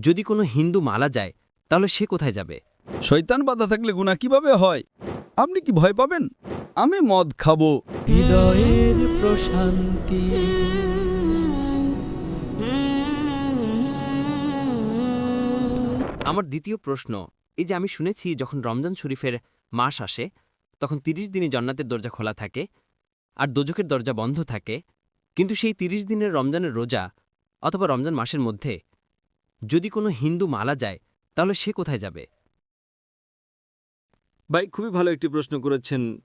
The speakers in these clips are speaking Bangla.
যদি কোনো হিন্দু মারা যায় তাহলে সে কোথায় যাবে? শৈতান বাধা থাকলে গুণা কীভাবে হয়? আপনি কি ভয় পাবেন? আমি মদ খাব। হৃদয়ের প্রশান্তি। আমার দ্বিতীয় প্রশ্ন এই যে আমি শুনেছি যখন রমজান শরীফের মাস আসে তখন তিরিশ দিনে জান্নাতের দরজা খোলা থাকে আর দোজকের দরজা বন্ধ থাকে। কিন্তু সেই তিরিশ দিনের রমজানের রোজা অথবা রমজান মাসের মধ্যে যদি কোনো হিন্দু মারা যায়, তাহলে সে কোথায় যাবে? ভাই, খুবই ভালো একটি প্রশ্ন করেছেন।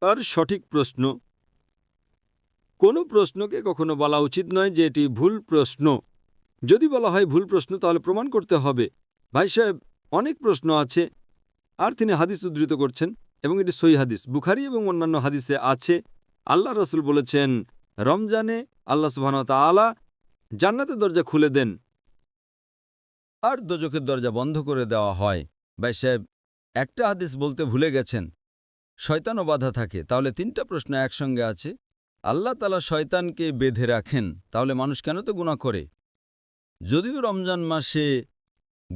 আর সঠিক প্রশ্ন? কোনো প্রশ্নকে কখনো বলা উচিত নয় যে এটি ভুল প্রশ্ন। যদি বলা হয় ভুল প্রশ্ন, তাহলে প্রমাণ করতে হবে। ভাই সাহেব, অনেক প্রশ্ন আছে, আর তিনি হাদিস উদ্ধৃত করছেন এবং এটি সই হাদিস। বুখারি এবং অন্যান্য হাদিসে আছে, আল্লাহ রসুল বলেছেন, রমজানে আল্লাহ সুবাহন তালা জান্নাতের দরজা খুলে দেন। আর দোজকের দরজা বন্ধ করে দেওয়া হয়। ভাই সাহেব, একটা হাদিস বলতে ভুলে গেছেন। শয়তানও বাধা থাকে। তাহলে তিনটা প্রশ্ন একসঙ্গে আছে। আল্লাহ তালা শয়তানকে বেঁধে রাখেন, তাহলে মানুষ কেন তো গুণা করে? যদিও রমজান মাসে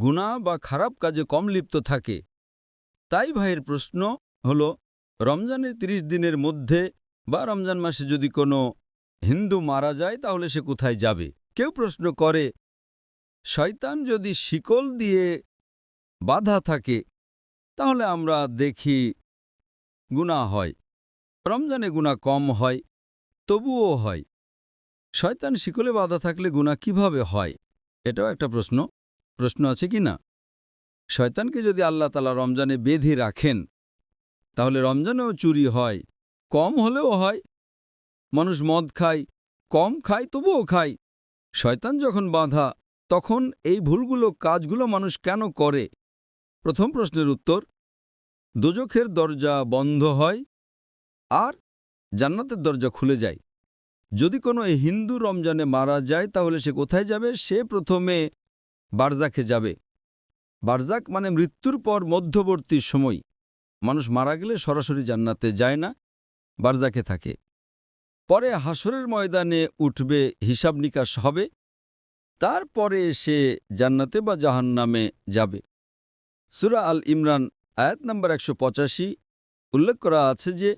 গুণা বা খারাপ কাজে কম লিপ্ত থাকে, তাই ভাইয়ের প্রশ্ন হল, রমজানের ৩০ দিনের মধ্যে বা রমজান মাসে যদি কোনো হিন্দু মারা যায়, তাহলে সে কোথায় যাবে? কেউ প্রশ্ন করে শয়তান যদি শিকল দিয়ে বাধা থাকে, তাহলে আমরা দেখি গুণা হয়। রমজানে গুণা কম হয়, তবুও হয়। শয়তান শিকলে বাধা থাকলে গুণা কীভাবে হয়? এটাও একটা প্রশ্ন। প্রশ্ন আছে কি না? শয়তানকে যদি আল্লাহ তালা রমজানে বেঁধে রাখেন, তাহলে রমজানেও চুরি হয়, কম হলেও হয়। মানুষ মদ খায়, কম খায়, তবুও খায়। শয়তান যখন বাঁধা তখন এই ভুলগুলো কাজগুলো মানুষ কেন করে? প্রথম প্রশ্নের উত্তর, দোজখের দরজা বন্ধ হয় আর জান্নাতের দরজা খুলে যায়। যদি কোনো হিন্দু রমজানে মারা যায়, তাহলে সে কোথায় যাবে? সে প্রথমে বারজাকে যাবে। বারজাক মানে মৃত্যুর পর মধ্যবর্তী সময়। মানুষ মারা গেলে সরাসরি জান্নাতে যায় না বারজাকে থাকে। পরে হাসরের ময়দানে উঠবে, হিসাব নিকাশ হবে। তারপরে সে জান্নাতে বা জাহান্নামে যাবে। সুরা আল ইমরান, আয়াত নম্বর একশো পঁচাশি, উল্লেখ করা আছে যে,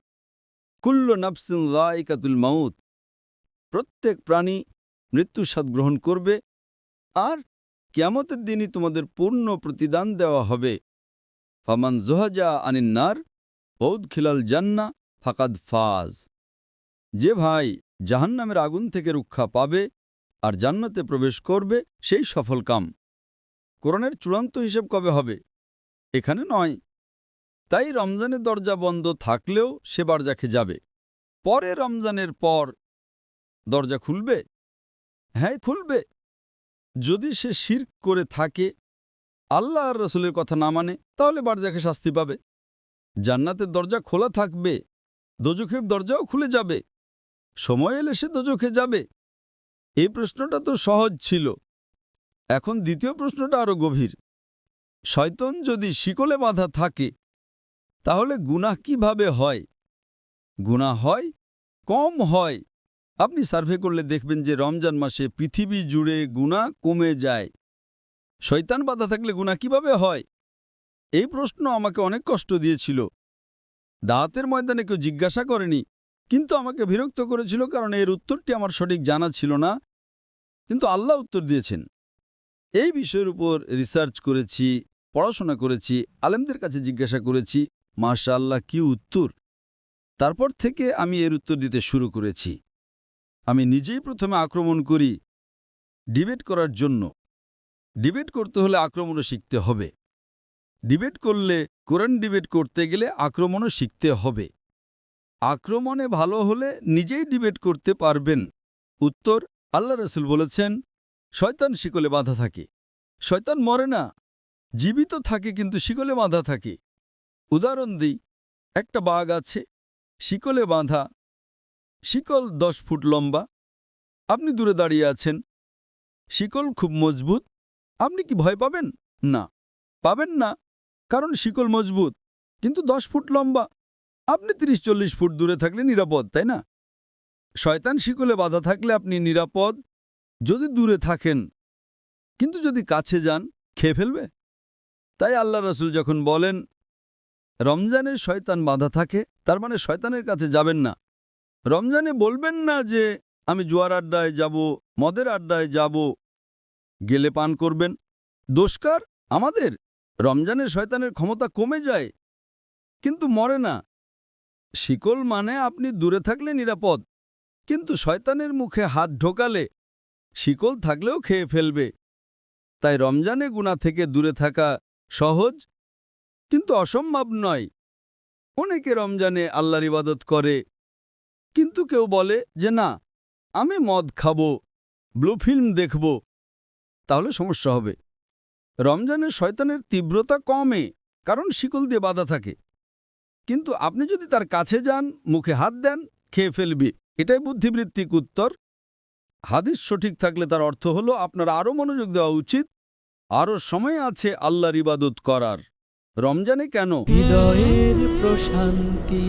কুল্ল নাফসিন লাইকাতুল মাউত, প্রত্যেক প্রাণী মৃত্যুর গ্রহণ করবে আর কিয়ামতের দিনই তোমাদের পূর্ণ প্রতিদান দেওয়া হবে। ফামান জোহাজা আনিন্নার বৌদ খিলাল জান্না, ফাকাদ ফাজ। যে ভাই জাহান্নামের আগুন থেকে রক্ষা পাবে আর জান্নাতে প্রবেশ করবে সেই সফল কাম। কোরআনের চূড়ান্ত হিসেব কবে হবে? এখানে নয়। তাই রমজানের দরজা বন্ধ থাকলেও সে বারজাকে যাবে। পরে রমজানের পর দরজা খুলবে? হ্যাঁ খুলবে। যদি সে শির করে থাকে, আল্লাহ আর রসুলের কথা না মানে তাহলে বারজাকে শাস্তি পাবে। জান্নাতের দরজা খোলা থাকবে, দোজখের দরজাও খুলে যাবে। সময় এলে সে দোজখে যাবে। এই প্রশ্নটা তো সহজ ছিল। এখন দ্বিতীয় প্রশ্নটা আরও গভীর। শয়তন যদি শিকলে বাঁধা থাকে, তাহলে গুনাহ কীভাবে হয়? গুনাহ হয়, কম হয়। আপনি সার্ভে করলে দেখবেন যে রমজান মাসে পৃথিবী জুড়ে গুণা কমে যায়। শৈতান বাধা থাকলে গুণা কীভাবে হয়? এই প্রশ্ন আমাকে অনেক কষ্ট দিয়েছিল। দাঁতের ময়দানে কেউ জিজ্ঞাসা করেনি কিন্তু আমাকে বিরক্ত করেছিল কারণ এর উত্তরটি আমার সঠিক জানা ছিল না। কিন্তু আল্লাহ উত্তর দিয়েছেন। এই বিষয়ের উপর রিসার্চ করেছি, পড়াশোনা করেছি, আলেমদের কাছে জিজ্ঞাসা করেছি মাশা আল্লাহ কি উত্তর? তারপর থেকে আমি এর উত্তর দিতে শুরু করেছি। আমি নিজেই প্রথমে আক্রমণ করি ডিবেট করার জন্য। ডিবেট করতে হলে আক্রমণও শিখতে হবে। ডিবেট করলে, কোরআন ডিবেট করতে গেলে আক্রমণও শিখতে হবে। আক্রমণে ভালো হলে নিজেই ডিবেট করতে পারবেন। উত্তর, আল্লাহ রসুল বলেছেন, শয়তান শিকলে বাঁধা থাকে। শয়তান মরে না। জীবিত থাকে কিন্তু শিকলে বাঁধা থাকে। উদাহরণ দিই, একটা বাঘ আছে, শিকলে বাঁধা। শিকল দশ ফুট লম্বা। আপনি দূরে দাঁড়িয়ে আছেন। শিকল খুব মজবুত। আপনি কি ভয় পাবেন? না। পাবেন না, কারণ শিকল মজবুত, কিন্তু দশ ফুট লম্বা। আপনি তিরিশ চল্লিশ ফুট দূরে থাকলে নিরাপদ, তাই না? শয়তান শিকলে বাধা থাকলে আপনি নিরাপদ, যদি দূরে থাকেন। কিন্তু যদি কাছে যান, খেয়ে ফেলবে। তাই আল্লাহ রসুল যখন বলেন, রমজানে শয়তান বাধা থাকে, তার মানে শয়তানের কাছে যাবেন না। রমজানে বলবেন না যে, আমি জোয়ার আড্ডায় যাব, মদের আড্ডায় যাব, গেলে পান করবেন। দোষকার আমাদের। রমজানে শয়তানের ক্ষমতা কমে যায়, কিন্তু মরে না। শিকল মানে আপনি দূরে থাকলে নিরাপদ, কিন্তু শয়তানের মুখে হাত ঢোকালে শিকল থাকলেও খেয়ে ফেলবে। তাই রমজানে গুণা থেকে দূরে থাকা সহজ, কিন্তু অসম্ভব নয়। অনেকে রমজানে আল্লাহর ইবাদত করে, কিন্তু কেউ বলে যে, না, আমি মদ খাব, ব্লু ফিল্ম দেখব। তাহলে সমস্যা হবে। রমজানে শয়তানের তীব্রতা কমে, কারণ শিকল দিয়ে বাধা থাকে। কিন্তু আপনি যদি তার কাছে যান, মুখে হাত দেন, খেয়ে ফেলবি। এটাই বুদ্ধিবৃত্তিক উত্তর। হাদিস সঠিক থাকলে তার অর্থ হলো, আপনার আরও মনোযোগ দেওয়া উচিত আরও সময় আছে আল্লাহর ইবাদত করার। রমজানে কেন? হৃদয়ের প্রশান্তি।